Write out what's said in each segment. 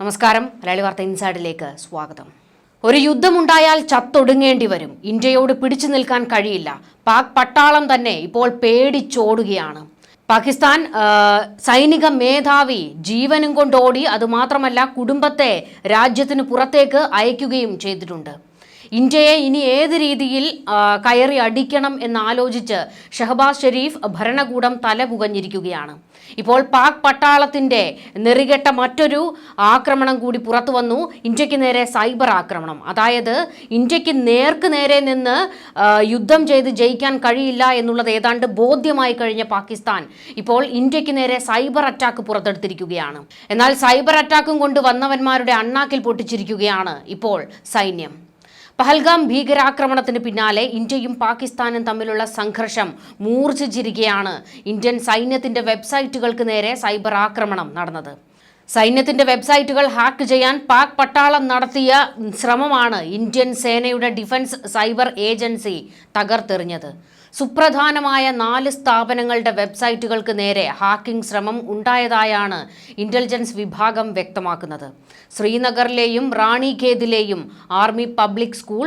നമസ്കാരം. മലയാളി വാർത്ത ഇൻസൈഡിലേക്ക് സ്വാഗതം. ഒരു യുദ്ധമുണ്ടായാൽ ചത്തൊടുങ്ങേണ്ടി വരും. ഇന്ത്യയോട് പിടിച്ചു നിൽക്കാൻ കഴിയില്ല. പാക് പട്ടാളം തന്നെ ഇപ്പോൾ പേടിച്ചോടുകയാണ്. പാകിസ്ഥാൻ സൈനിക മേധാവി ജീവനും കൊണ്ടോടി അതുമാത്രമല്ല കുടുംബത്തെ രാജ്യത്തിന് പുറത്തേക്ക് അയക്കുകയും ചെയ്തിട്ടുണ്ട്. ഇന്ത്യയെ ഇനി ഏത് രീതിയിൽ കയറി അടിക്കണം എന്നാലോചിച്ച് ഷഹബാസ് ഷെരീഫ് ഭരണകൂടം തല പുകഞ്ഞിരിക്കുകയാണ് ഇപ്പോൾ പാക് പട്ടാളത്തിന്റെ നെറികെട്ട മറ്റൊരു ആക്രമണം കൂടി പുറത്തു വന്നു. ഇന്ത്യയ്ക്ക് നേരെ സൈബർ ആക്രമണം. അതായത് ഇന്ത്യയ്ക്ക് നേർക്ക് നേരെ നിന്ന് യുദ്ധം ചെയ്ത് ജയിക്കാൻ കഴിയില്ല എന്നുള്ളത് ഏതാണ്ട് ബോധ്യമായി കഴിഞ്ഞ പാകിസ്ഥാൻ ഇപ്പോൾ ഇന്ത്യയ്ക്ക് നേരെ സൈബർ അറ്റാക്ക് പുറത്തെടുത്തിരിക്കുകയാണ്. എന്നാൽ സൈബർ അറ്റാക്കും കൊണ്ട് വന്നവന്മാരുടെ അണ്ണാക്കിൽ പൊട്ടിച്ചിരിക്കുകയാണ് ഇപ്പോൾ സൈന്യം. പഹൽഗാം ഭീകരാക്രമണത്തിന് പിന്നാലെ ഇന്ത്യയും പാകിസ്ഥാനും തമ്മിലുള്ള സംഘർഷം മൂർച്ഛിച്ചിരിക്കുകയാണ്. ഇന്ത്യൻ സൈന്യത്തിന്റെ വെബ്സൈറ്റുകൾക്ക് നേരെ സൈബർ ആക്രമണം നടന്നത്. സൈന്യത്തിന്റെ വെബ്സൈറ്റുകൾ ഹാക്ക് ചെയ്യാൻ പാക് പട്ടാളം നടത്തിയ ശ്രമമാണ് ഇന്ത്യൻ സേനയുടെ ഡിഫൻസ് സൈബർ ഏജൻസി തകർത്തെറിഞ്ഞത്. സുപ്രധാനമായ നാല് സ്ഥാപനങ്ങളുടെ വെബ്സൈറ്റുകൾക്ക് നേരെ ഹാക്കിംഗ് ശ്രമം ഉണ്ടായതായാണ് ഇന്റലിജൻസ് വിഭാഗം വ്യക്തമാക്കുന്നത്. ശ്രീനഗറിലെയും റാണിഖേദിലെയും army public school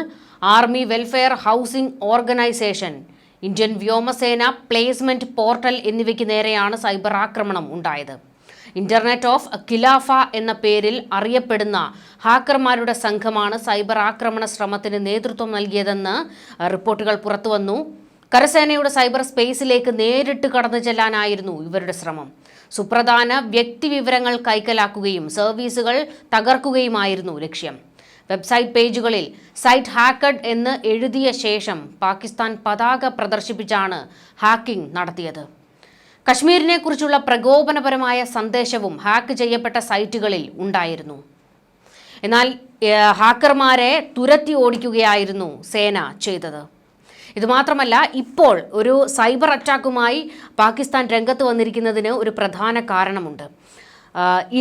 army welfare housing organisation Indian വ്യോമസേന പ്ലേസ്മെന്റ് പോർട്ടൽ എന്നിവയ്ക്ക് നേരെയാണ് സൈബർ ആക്രമണം ഉണ്ടായത്. ഇന്റർനെറ്റ് ഓഫ് ഖിലാഫ എന്ന പേരിൽ അറിയപ്പെടുന്ന ഹാക്കർമാരുടെ സംഘമാണ് സൈബർ ആക്രമണ ശ്രമത്തിന് നേതൃത്വം നൽകിയതെന്ന് റിപ്പോർട്ടുകൾ പുറത്തുവന്നു. കരസേനയുടെ സൈബർ സ്പേസിലേക്ക് നേരിട്ട് കടന്നു ചെല്ലാനായിരുന്നു ഇവരുടെ ശ്രമം. സുപ്രധാന വ്യക്തിവിവരങ്ങൾ കൈക്കലാക്കുകയും സർവീസുകൾ തകർക്കുകയുമായിരുന്നു ലക്ഷ്യം. വെബ്സൈറ്റ് പേജുകളിൽ സൈറ്റ് ഹാക്കഡ് എന്ന് എഴുതിയ ശേഷം പാകിസ്ഥാൻ പതാക പ്രദർശിപ്പിച്ചാണ് ഹാക്കിംഗ് നടത്തിയത്. കശ്മീരിനെ കുറിച്ചുള്ള പ്രകോപനപരമായ സന്ദേശവും ഹാക്ക് ചെയ്യപ്പെട്ട സൈറ്റുകളിൽ ഉണ്ടായിരുന്നു. എന്നാൽ ഹാക്കർമാരെ തുരത്തി ഓടിക്കുകയായിരുന്നു സേന ചെയ്തത്. ഇതുമാത്രമല്ല ഇപ്പോൾ ഒരു സൈബർ അറ്റാക്കുമായി പാകിസ്ഥാൻ രംഗത്ത് വന്നിരിക്കുന്നതിന് ഒരു പ്രധാന കാരണമുണ്ട്.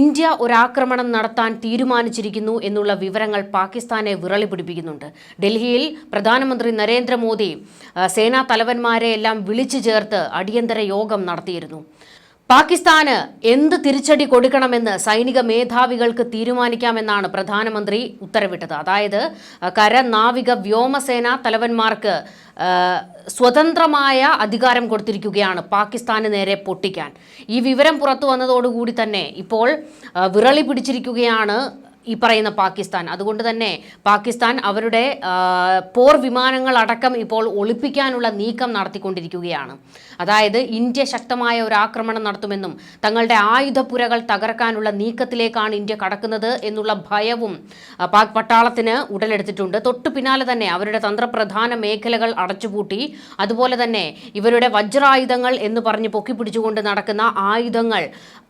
ഇന്ത്യ ഒരാക്രമണം നടത്താൻ തീരുമാനിച്ചിരിക്കുന്നു എന്നുള്ള വിവരങ്ങൾ പാകിസ്ഥാനെ വിറളി പിടിപ്പിക്കുന്നുണ്ട് ഡൽഹിയിൽ പ്രധാനമന്ത്രി നരേന്ദ്രമോദി സേനാ തലവന്മാരെ എല്ലാം വിളിച്ചു ചേർത്ത് അടിയന്തര യോഗം നടത്തിയിരുന്നു. പാകിസ്ഥാന് എന്ത് തിരിച്ചടി കൊടുക്കണമെന്ന് സൈനിക മേധാവികൾക്ക് തീരുമാനിക്കാമെന്നാണ് പ്രധാനമന്ത്രി ഉത്തരവിട്ടത്. അതായത് കര നാവിക വ്യോമസേന തലവന്മാർക്ക് സ്വതന്ത്രമായ അധികാരം കൊടുത്തിരിക്കുകയാണ് പാകിസ്ഥാന് നേരെ പൊട്ടിക്കാൻ. ഈ വിവരം പുറത്തു വന്നതോടുകൂടി തന്നെ ഇപ്പോൾ വിറളി പിടിച്ചിരിക്കുകയാണ് ഈ പറയുന്ന പാകിസ്ഥാൻ. അതുകൊണ്ട് തന്നെ പാകിസ്ഥാൻ അവരുടെ പോർ വിമാനങ്ങൾ അടക്കം ഇപ്പോൾ ഒളിപ്പിക്കാനുള്ള നീക്കം നടത്തിക്കൊണ്ടിരിക്കുകയാണ്. അതായത് ഇന്ത്യ ശക്തമായ ഒരു ആക്രമണം നടത്തുമെന്നും തങ്ങളുടെ ആയുധപ്പുരകൾ തകർക്കാനുള്ള നീക്കത്തിലേക്കാണ് ഇന്ത്യ കടക്കുന്നത് എന്നുള്ള ഭയവും പാക് പട്ടാളത്തിന് ഉടലെടുത്തിട്ടുണ്ട്. തൊട്ടു പിന്നാലെ തന്നെ അവരുടെ തന്ത്രപ്രധാന മേഖലകൾ അടച്ചുപൂട്ടി. അതുപോലെ തന്നെ ഇവരുടെ വജ്രായുധങ്ങൾ എന്ന് പറഞ്ഞ് പൊക്കിപ്പിടിച്ചുകൊണ്ട് നടക്കുന്ന ആയുധങ്ങൾ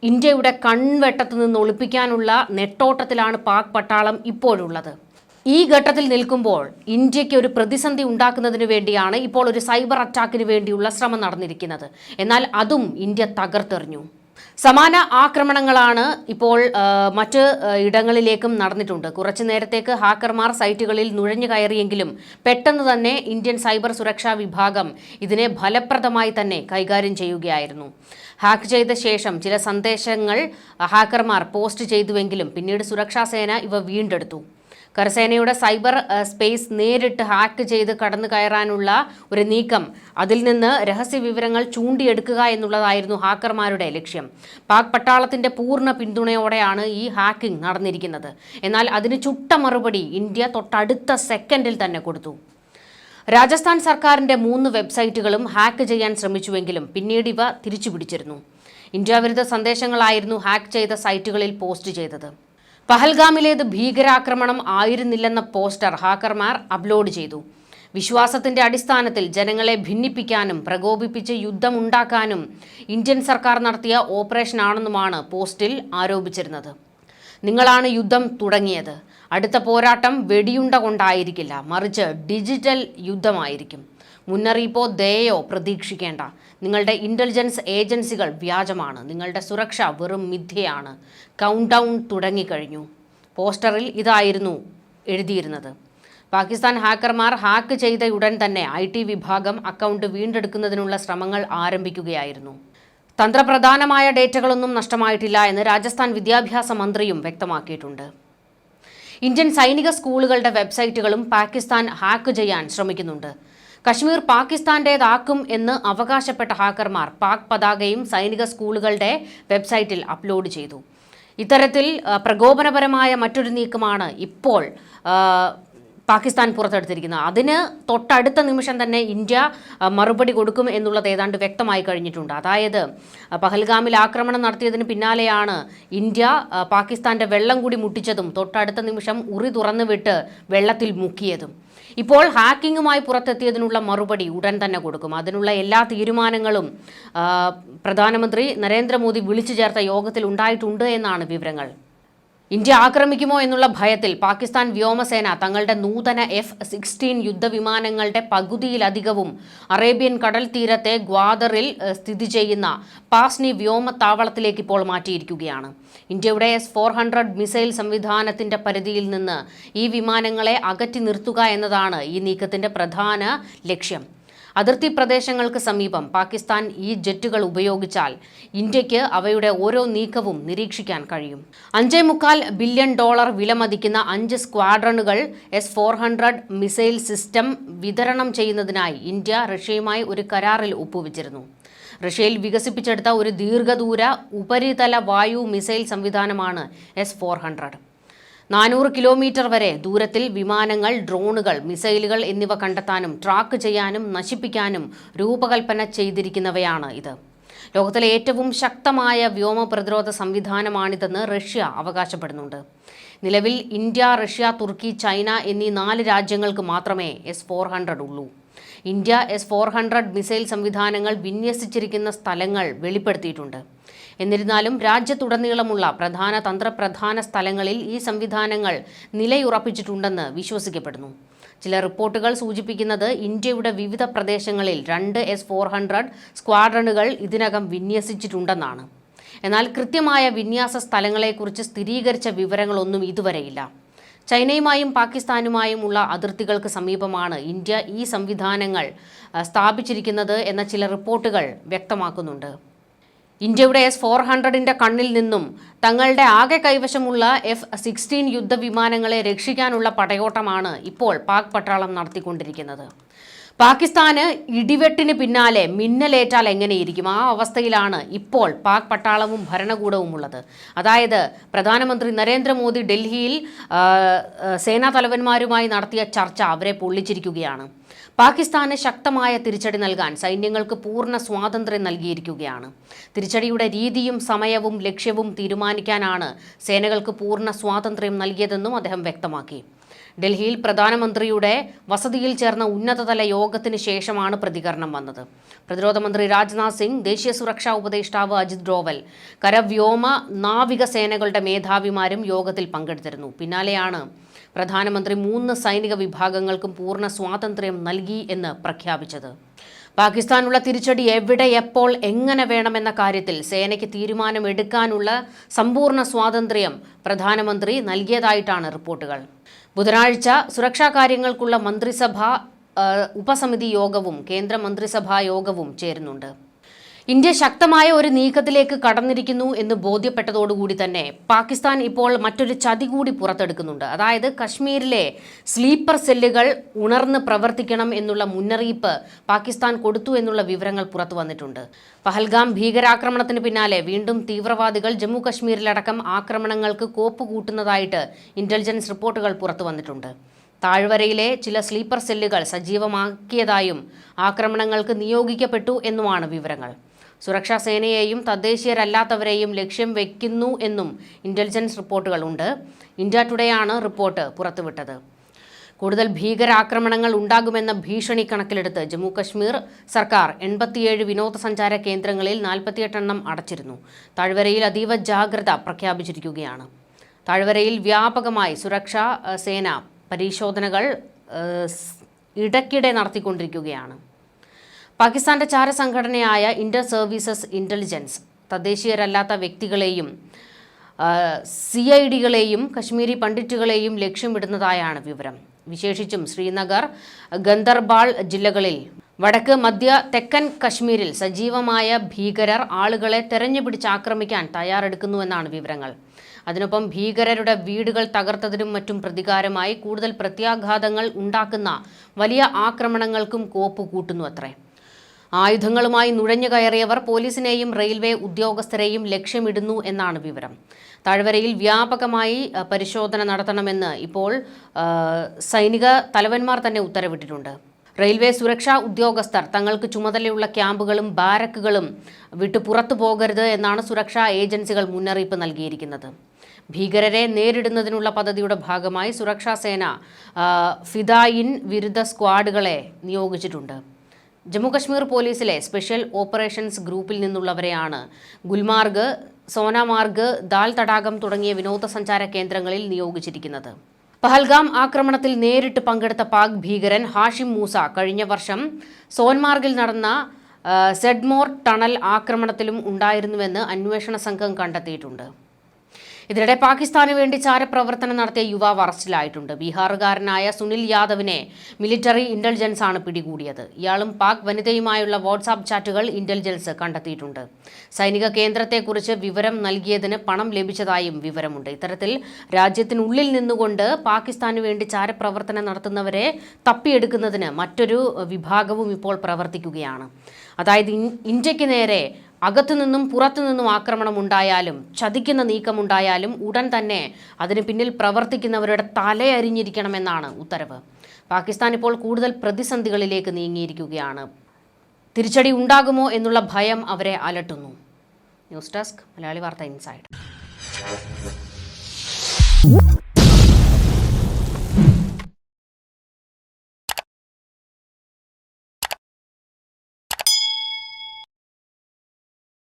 ഇന്ത്യയുടെ കൺവെട്ടത്ത് നിന്ന് ഒളിപ്പിക്കാനുള്ള നെട്ടോട്ടത്തിലാണ് പാക് പട്ടാളം ഇപ്പോഴുള്ളത്. ഈ ഘട്ടത്തിൽ നിൽക്കുമ്പോൾ ഇന്ത്യയ്ക്ക് ഒരു പ്രതിസന്ധി ഉണ്ടാക്കുന്നതിന് വേണ്ടിയാണ് ഇപ്പോൾ ഒരു സൈബർ അറ്റാക്കിന് വേണ്ടിയുള്ള ശ്രമം നടന്നിരിക്കുന്നത്. എന്നാൽ അതും ഇന്ത്യ തകർത്തെറിഞ്ഞു. സമാന ആക്രമണങ്ങളാണ് ഇപ്പോൾ മറ്റ് ഇടങ്ങളിലേക്കും നടന്നിട്ടുണ്ട്. കുറച്ചു നേരത്തേക്ക് ഹാക്കർമാർ സൈറ്റുകളിൽ നുഴഞ്ഞു കയറിയെങ്കിലും പെട്ടെന്ന് തന്നെ ഇന്ത്യൻ സൈബർ സുരക്ഷാ വിഭാഗം ഇതിനെ ഫലപ്രദമായി തന്നെ കൈകാര്യം ചെയ്യുകയായിരുന്നു. ഹാക്ക് ചെയ്ത ശേഷം ചില സന്ദേശങ്ങൾ ഹാക്കർമാർ പോസ്റ്റ് ചെയ്തുവെങ്കിലും പിന്നീട് സുരക്ഷാ സേന ഇവ വീണ്ടെടുത്തു. കരസേനയുടെ സൈബർ സ്പേസ് നേരിട്ട് ഹാക്ക് ചെയ്ത് കടന്നു കയറാനുള്ള ഒരു നീക്കം അതിൽ നിന്ന് രഹസ്യ വിവരങ്ങൾ ചൂണ്ടിയെടുക്കുക എന്നുള്ളതായിരുന്നു ഹാക്കർമാരുടെ ലക്ഷ്യം. പാക് പട്ടാളത്തിന്റെ പൂർണ പിന്തുണയോടെയാണ് ഈ ഹാക്കിംഗ് നടന്നിരിക്കുന്നത്. എന്നാൽ അതിന് ചുട്ട മറുപടി ഇന്ത്യ തൊട്ടടുത്ത സെക്കൻഡിൽ തന്നെ കൊടുത്തു. രാജസ്ഥാൻ സർക്കാരിന്റെ മൂന്ന് വെബ്സൈറ്റുകളും ഹാക്ക് ചെയ്യാൻ ശ്രമിച്ചുവെങ്കിലും പിന്നീട് ഇവ തിരിച്ചുപിടിച്ചിരുന്നു. ഇന്ത്യാവിരുദ്ധ സന്ദേശങ്ങളായിരുന്നു ഹാക്ക് ചെയ്ത സൈറ്റുകളിൽ പോസ്റ്റ് ചെയ്തത്. പഹൽഗാമിലേത് ഭീകരാക്രമണം ആയിരുന്നില്ലെന്ന പോസ്റ്റർ ഹാക്കർമാർ അപ്ലോഡ് ചെയ്തു. വിശ്വാസത്തിന്റെ അടിസ്ഥാനത്തിൽ ജനങ്ങളെ ഭിന്നിപ്പിക്കാനും പ്രകോപിപ്പിച്ച് യുദ്ധമുണ്ടാക്കാനും ഇന്ത്യൻ സർക്കാർ നടത്തിയ ഓപ്പറേഷനാണെന്നുമാണ് പോസ്റ്റിൽ ആരോപിച്ചിരുന്നത്. നിങ്ങളാണ് യുദ്ധം തുടങ്ങിയത്. അടുത്ത പോരാട്ടം വെടിയുണ്ട കൊണ്ടായിരിക്കില്ല. മറിച്ച് ഡിജിറ്റൽ യുദ്ധമായിരിക്കും. മുന്നറിയിപ്പോ ദയയോ പ്രതീക്ഷിക്കേണ്ട. നിങ്ങളുടെ ഇന്റലിജൻസ് ഏജൻസികൾ വ്യാജമാണ്. നിങ്ങളുടെ സുരക്ഷ വെറും മിഥ്യയാണ്. കൗണ്ട് ഡൗൺ തുടങ്ങിക്കഴിഞ്ഞു. പോസ്റ്ററിൽ ഇതായിരുന്നു എഴുതിയിരുന്നത്. പാകിസ്ഥാൻ ഹാക്കർമാർ ഹാക്ക് ചെയ്ത ഉടൻ തന്നെ ഐ വിഭാഗം അക്കൗണ്ട് വീണ്ടെടുക്കുന്നതിനുള്ള ശ്രമങ്ങൾ ആരംഭിക്കുകയായിരുന്നു. തന്ത്രപ്രധാനമായ ഡേറ്റകളൊന്നും നഷ്ടമായിട്ടില്ല എന്ന് രാജസ്ഥാൻ വിദ്യാഭ്യാസ മന്ത്രിയും വ്യക്തമാക്കിയിട്ടുണ്ട്. ഇന്ത്യൻ സൈനിക സ്കൂളുകളുടെ വെബ്സൈറ്റുകളും പാകിസ്ഥാൻ ഹാക്ക് ചെയ്യാൻ ശ്രമിക്കുന്നുണ്ട്. കശ്മീർ പാകിസ്ഥാന്റേതാക്കും എന്ന് അവകാശപ്പെട്ട ഹാക്കർമാർ പാക് പതാകയും സൈനിക സ്കൂളുകളുടെ വെബ്സൈറ്റിൽ അപ്ലോഡ് ചെയ്തു. ഇത്തരത്തിൽ പ്രകോപനപരമായ മറ്റൊരു നീക്കമാണ് ഇപ്പോൾ പാകിസ്ഥാൻ പുറത്തെടുത്തിരിക്കുന്നത് അതിന് തൊട്ടടുത്ത നിമിഷം തന്നെ ഇന്ത്യ മറുപടി കൊടുക്കും എന്നുള്ളത് ഏതാണ്ട് വ്യക്തമായി കഴിഞ്ഞിട്ടുണ്ട്. അതായത് പഹൽഗാമിൽ ആക്രമണം നടത്തിയതിന് പിന്നാലെയാണ് ഇന്ത്യ പാകിസ്ഥാന്റെ വെള്ളം കൂടി മുട്ടിച്ചതും തൊട്ടടുത്ത നിമിഷം ഉറി തുറന്നു വിട്ട് വെള്ളത്തിൽ മുക്കിയതും. ഇപ്പോൾ ഹാക്കിങ്ങുമായി പുറത്തെത്തിയതിനുള്ള മറുപടി ഉടൻ തന്നെ കൊടുക്കും. അതിനുള്ള എല്ലാ തീരുമാനങ്ങളും പ്രധാനമന്ത്രി നരേന്ദ്രമോദി വിളിച്ചു ചേർത്ത യോഗത്തിൽ ഉണ്ടായിട്ടുണ്ട് എന്നാണ് വിവരങ്ങൾ. ഇന്ത്യ ആക്രമിക്കുമോ എന്നുള്ള ഭയത്തിൽ പാകിസ്ഥാൻ വ്യോമസേന തങ്ങളുടെ നൂതന എഫ് സിക്സ്റ്റീൻ യുദ്ധവിമാനങ്ങളുടെ പകുതിയിലധികവും അറേബ്യൻ കടൽ തീരത്തെ ഗ്വാദറിൽ സ്ഥിതി ചെയ്യുന്ന പാസ്നി വ്യോമത്താവളത്തിലേക്ക് ഇപ്പോൾ മാറ്റിയിരിക്കുകയാണ്. ഇന്ത്യയുടെ എസ് ഫോർ ഹൺഡ്രഡ് മിസൈൽ സംവിധാനത്തിന്റെ പരിധിയിൽ നിന്ന് ഈ വിമാനങ്ങളെ അകറ്റി നിർത്തുക എന്നതാണ് ഈ നീക്കത്തിന്റെ പ്രധാന ലക്ഷ്യം. അതിർത്തി പ്രദേശങ്ങൾക്ക് സമീപം പാകിസ്ഥാൻ ഈ ജെറ്റുകൾ ഉപയോഗിച്ചാൽ ഇന്ത്യയ്ക്ക് അവയുടെ ഓരോ നീക്കവും നിരീക്ഷിക്കാൻ കഴിയും. അഞ്ചേ മുക്കാൽ ബില്യൺ ഡോളർ വിലമതിക്കുന്ന അഞ്ച് സ്ക്വാഡ്രണുകൾ S four hundred missile system വിതരണം ചെയ്യുന്നതിനായി ഇന്ത്യ റഷ്യയുമായി ഒരു കരാറിൽ ഒപ്പുവെച്ചിരുന്നു. റഷ്യയിൽ വികസിപ്പിച്ചെടുത്ത ഒരു ദീർഘദൂര ഉപരിതല വായു മിസൈൽ സംവിധാനമാണ് എസ് ഫോർ ഹൺഡ്രഡ് നാനൂറ് കിലോമീറ്റർ വരെ ദൂരത്തിൽ വിമാനങ്ങൾ ഡ്രോണുകൾ മിസൈലുകൾ എന്നിവ കണ്ടെത്താനും ട്രാക്ക് ചെയ്യാനും നശിപ്പിക്കാനും രൂപകൽപ്പന ചെയ്തിരിക്കുന്നവയാണ് ഇത്. ലോകത്തിലെ ഏറ്റവും ശക്തമായ വ്യോമ പ്രതിരോധ സംവിധാനമാണിതെന്ന് റഷ്യ അവകാശപ്പെടുന്നുണ്ട്. നിലവിൽ ഇന്ത്യ റഷ്യ തുർക്കി ചൈന എന്നീ നാല് രാജ്യങ്ങൾക്ക് മാത്രമേ എസ് ഫോർ ഹൺഡ്രഡ് ഉള്ളൂ. India S four hundred missile സംവിധാനങ്ങൾ വിന്യസിച്ചിരിക്കുന്ന സ്ഥലങ്ങൾ വെളിപ്പെടുത്തിയിട്ടുണ്ട്. എന്നിരുന്നാലും രാജ്യത്തുടനീളമുള്ള പ്രധാന തന്ത്രപ്രധാന സ്ഥലങ്ങളിൽ ഈ സംവിധാനങ്ങൾ നിലയുറപ്പിച്ചിട്ടുണ്ടെന്ന് വിശ്വസിക്കപ്പെടുന്നു. ചില റിപ്പോർട്ടുകൾ സൂചിപ്പിക്കുന്നത് ഇന്ത്യയുടെ വിവിധ പ്രദേശങ്ങളിൽ രണ്ട് എസ് ഫോർ ഹൺഡ്രഡ് സ്ക്വാഡ്രണുകൾ ഇതിനകം വിന്യസിച്ചിട്ടുണ്ടെന്നാണ്. എന്നാൽ കൃത്യമായ വിന്യാസ സ്ഥലങ്ങളെക്കുറിച്ച് സ്ഥിരീകരിച്ച വിവരങ്ങളൊന്നും ഇതുവരെയില്ല. ചൈനയുമായും പാകിസ്ഥാനുമായുമുള്ള അതിർത്തികൾക്ക് സമീപമാണ് ഇന്ത്യ ഈ സംവിധാനങ്ങൾ സ്ഥാപിച്ചിരിക്കുന്നത് എന്ന ചില റിപ്പോർട്ടുകൾ വ്യക്തമാക്കുന്നുണ്ട്. ഇന്ത്യയുടെ എസ് ഫോർ ഹൺഡ്രഡിന്റെ കണ്ണിൽ നിന്നും തങ്ങളുടെ ആകെ കൈവശമുള്ള എഫ് സിക്സ്റ്റീൻ യുദ്ധവിമാനങ്ങളെ രക്ഷിക്കാനുള്ള പടയോട്ടമാണ് ഇപ്പോൾ പാക് പട്ടാളം നടത്തിക്കൊണ്ടിരിക്കുന്നത്. പാകിസ്ഥാന് ഇടിവെട്ടിന് പിന്നാലെ മിന്നലേറ്റാൽ എങ്ങനെയിരിക്കും? ആ അവസ്ഥയിലാണ് ഇപ്പോൾ പാക് പട്ടാളവും ഭരണകൂടവും ഉള്ളത് അതായത് പ്രധാനമന്ത്രി നരേന്ദ്രമോദി ഡൽഹിയിൽ സേനാ തലവന്മാരുമായി നടത്തിയ ചർച്ച അവരെ പൊള്ളിച്ചിരിക്കുകയാണ്. പാകിസ്ഥാന് ശക്തമായ തിരിച്ചടി നൽകാൻ സൈന്യങ്ങൾക്ക് പൂർണ സ്വാതന്ത്ര്യം നൽകിയിരിക്കുകയാണ്. തിരിച്ചടിയുടെ രീതിയും സമയവും ലക്ഷ്യവും തീരുമാനിക്കാനാണ് സേനകൾക്ക് പൂർണ സ്വാതന്ത്ര്യം നൽകിയതെന്നും അദ്ദേഹം വ്യക്തമാക്കി. ഡൽഹിയിൽ പ്രധാനമന്ത്രിയുടെ വസതിയിൽ ചേർന്ന ഉന്നതതല യോഗത്തിന് ശേഷമാണ് പ്രതികരണം വന്നത്. പ്രതിരോധ മന്ത്രി രാജ്നാഥ് സിംഗ് ദേശീയ സുരക്ഷാ ഉപദേഷ്ടാവ് അജിത് ഡോവൽ കരവ്യോമ നാവിക സേനകളുടെ മേധാവിമാരും യോഗത്തിൽ പങ്കെടുത്തിരുന്നു. പിന്നാലെയാണ് പ്രധാനമന്ത്രി മൂന്ന് സൈനിക വിഭാഗങ്ങൾക്കും പൂർണ സ്വാതന്ത്ര്യം നൽകി എന്ന് പ്രഖ്യാപിച്ചത്. പാകിസ്ഥാനുള്ള തിരിച്ചടി എവിടെ എപ്പോൾ എങ്ങനെ വേണമെന്ന കാര്യത്തിൽ സേനയ്ക്ക് തീരുമാനമെടുക്കാനുള്ള സമ്പൂർണ സ്വാതന്ത്ര്യം പ്രധാനമന്ത്രി നൽകിയതായിട്ടാണ് റിപ്പോർട്ടുകൾ. ബുധനാഴ്ച സുരക്ഷാ കാര്യങ്ങൾക്കുള്ള മന്ത്രിസഭ ഉപസമിതി യോഗവും കേന്ദ്ര മന്ത്രിസഭാ യോഗവും ചേരുന്നുണ്ട്. ഇന്ത്യ ശക്തമായ ഒരു നീക്കത്തിലേക്ക് കടന്നിരിക്കുന്നു എന്ന് ബോധ്യപ്പെട്ടതോടുകൂടി തന്നെ പാകിസ്ഥാൻ ഇപ്പോൾ മറ്റൊരു ചതി കൂടി പുറത്തെടുക്കുന്നുണ്ട്. അതായത് കശ്മീരിലെ സ്ലീപ്പർ സെല്ലുകൾ ഉണർന്ന് പ്രവർത്തിക്കണം എന്നുള്ള മുന്നറിയിപ്പ് പാകിസ്ഥാൻ കൊടുത്തു എന്നുള്ള വിവരങ്ങൾ പുറത്തു വന്നിട്ടുണ്ട്. പഹൽഗാം ഭീകരാക്രമണത്തിന് പിന്നാലെ വീണ്ടും തീവ്രവാദികൾ ജമ്മു കശ്മീരിലടക്കം ആക്രമണങ്ങൾക്ക് കോപ്പ് കൂട്ടുന്നതായിട്ട് ഇന്റലിജൻസ് റിപ്പോർട്ടുകൾ പുറത്തു വന്നിട്ടുണ്ട്. താഴ്വരയിലെ ചില സ്ലീപ്പർ സെല്ലുകൾ സജീവമാക്കിയതായും ആക്രമണങ്ങൾക്ക് നിയോഗിക്കപ്പെട്ടു എന്നുമാണ് വിവരങ്ങൾ. സുരക്ഷാ സേനയെയും തദ്ദേശീയരല്ലാത്തവരെയും ലക്ഷ്യം വയ്ക്കുന്നു എന്നും ഇന്റലിജൻസ് റിപ്പോർട്ടുകളുണ്ട്. ഇന്ത്യ ടുഡേയാണ് റിപ്പോർട്ട് പുറത്തുവിട്ടത്. കൂടുതൽ ഭീകരാക്രമണങ്ങൾ ഉണ്ടാകുമെന്ന ഭീഷണി കണക്കിലെടുത്ത് ജമ്മു കശ്മീർ സർക്കാർ എൺപത്തിയേഴ് വിനോദസഞ്ചാര കേന്ദ്രങ്ങളിൽ നാൽപ്പത്തിയെട്ടെണ്ണം അടച്ചിരുന്നു. താഴ്വരയിൽ അതീവ ജാഗ്രത പ്രഖ്യാപിച്ചിരിക്കുകയാണ്. താഴ്വരയിൽ വ്യാപകമായി സുരക്ഷാ സേന പരിശോധനകൾ ഇടയ്ക്കിടെ നടത്തിക്കൊണ്ടിരിക്കുകയാണ്. പാകിസ്ഥാന്റെ ചാരസംഘടനയായ ഇന്റർ സർവീസസ് ഇന്റലിജൻസ് തദ്ദേശീയരല്ലാത്ത വ്യക്തികളെയും സി ഐ ഡികളെയും കശ്മീരി പണ്ഡിറ്റുകളെയും ലക്ഷ്യമിടുന്നതായാണ് വിവരം. വിശേഷിച്ചും ശ്രീനഗർ ഗന്ദർബാൾ ജില്ലകളിൽ വടക്ക് മധ്യ തെക്കൻ കശ്മീരിൽ സജീവമായ ഭീകരർ ആളുകളെ തെരഞ്ഞുപിടിച്ച് ആക്രമിക്കാൻ തയ്യാറെടുക്കുന്നുവെന്നാണ് വിവരങ്ങൾ. അതിനൊപ്പം ഭീകരരുടെ വീടുകൾ തകർത്തതിനും മറ്റും പ്രതികാരമായി കൂടുതൽ പ്രത്യാഘാതങ്ങൾ ഉണ്ടാക്കുന്ന വലിയ ആക്രമണങ്ങൾക്കും കോപ്പ് കൂട്ടുന്നു അത്രേ ആയുധങ്ങളുമായി നുഴഞ്ഞു കയറിയവർ പോലീസിനെയും റെയിൽവേ ഉദ്യോഗസ്ഥരെയും ലക്ഷ്യമിടുന്നു എന്നാണ് വിവരം. താഴ്വരയിൽ വ്യാപകമായി പരിശോധന നടത്തണമെന്ന് ഇപ്പോൾ സൈനിക തലവന്മാർ തന്നെ ഉത്തരവിട്ടിട്ടുണ്ട്. റെയിൽവേ സുരക്ഷാ ഉദ്യോഗസ്ഥർ തങ്ങൾക്ക് ചുമതലയുള്ള ക്യാമ്പുകളും ബാരക്കുകളും വിട്ടു പുറത്തു പോകരുത് എന്നാണ് സുരക്ഷാ ഏജൻസികൾ മുന്നറിയിപ്പ് നൽകിയിരിക്കുന്നത്. ഭീകരരെ നേരിടുന്നതിനുള്ള പദ്ധതിയുടെ ഭാഗമായി സുരക്ഷാ സേന ഫിദായിൻ വിരുദ്ധ സ്ക്വാഡുകളെ നിയോഗിച്ചിട്ടുണ്ട്. ജമ്മുകശ്മീർ പോലീസിലെ സ്പെഷ്യൽ ഓപ്പറേഷൻസ് ഗ്രൂപ്പിൽ നിന്നുള്ളവരെയാണ്. ഗുൽമാർഗ് സോനാമാർഗ് ദാൽ തടാകം തുടങ്ങിയ വിനോദസഞ്ചാര കേന്ദ്രങ്ങളിൽ നിയോഗിച്ചിരിക്കുന്നത്. പഹൽഗാം ആക്രമണത്തിൽ നേരിട്ട് പങ്കെടുത്ത പാക് ഭീകരൻ ഹാഷിം മൂസ കഴിഞ്ഞ വർഷം സോൻമാർഗിൽ നടന്ന സെഡ്മോർ ടണൽ ആക്രമണത്തിലും ഉണ്ടായിരുന്നുവെന്ന് അന്വേഷണ സംഘം കണ്ടെത്തിയിട്ടുണ്ട്. ഇതിനിടെ പാകിസ്ഥാന് വേണ്ടി ചാരപ്രവർത്തനം നടത്തിയ യുവാവ് അറസ്റ്റിലായിട്ടുണ്ട്. ബീഹാറുകാരനായ സുനിൽ യാദവിനെ മിലിറ്ററി ഇന്റലിജൻസ് ആണ് പിടികൂടിയത്. ഇയാളും പാക് വനിതയുമായുള്ള വാട്സാപ്പ് ചാറ്റുകൾ ഇന്റലിജൻസ് കണ്ടെത്തിയിട്ടുണ്ട്. സൈനിക കേന്ദ്രത്തെക്കുറിച്ച് വിവരം നൽകിയതിന് പണം ലഭിച്ചതായും വിവരമുണ്ട്. ഇത്തരത്തിൽ രാജ്യത്തിനുള്ളിൽ നിന്നുകൊണ്ട് പാകിസ്ഥാന് വേണ്ടി ചാരപ്രവർത്തനം നടത്തുന്നവരെ തപ്പിയെടുക്കുന്നതിന് മറ്റൊരു വിഭാഗവും ഇപ്പോൾ പ്രവർത്തിക്കുകയാണ്. അതായത് ഇന്ത്യയ്ക്ക് നേരെ അകത്തുനിന്നും പുറത്തുനിന്നും ആക്രമണം ഉണ്ടായാലും ചതിക്കുന്ന നീക്കമുണ്ടായാലും ഉടൻ തന്നെ അതിന് പിന്നിൽ പ്രവർത്തിക്കുന്നവരുടെ തലയരിഞ്ഞിരിക്കണമെന്നാണ് ഉത്തരവ്. പാകിസ്ഥാൻ ഇപ്പോൾ കൂടുതൽ പ്രതിസന്ധികളിലേക്ക് നീങ്ങിയിരിക്കുകയാണ്. തിരിച്ചടി ഉണ്ടാകുമോ എന്നുള്ള ഭയം അവരെ അലട്ടുന്നു. ന്യൂസ് ഡെസ്ക് മലയാളി വാർത്ത ഇൻസൈഡ്.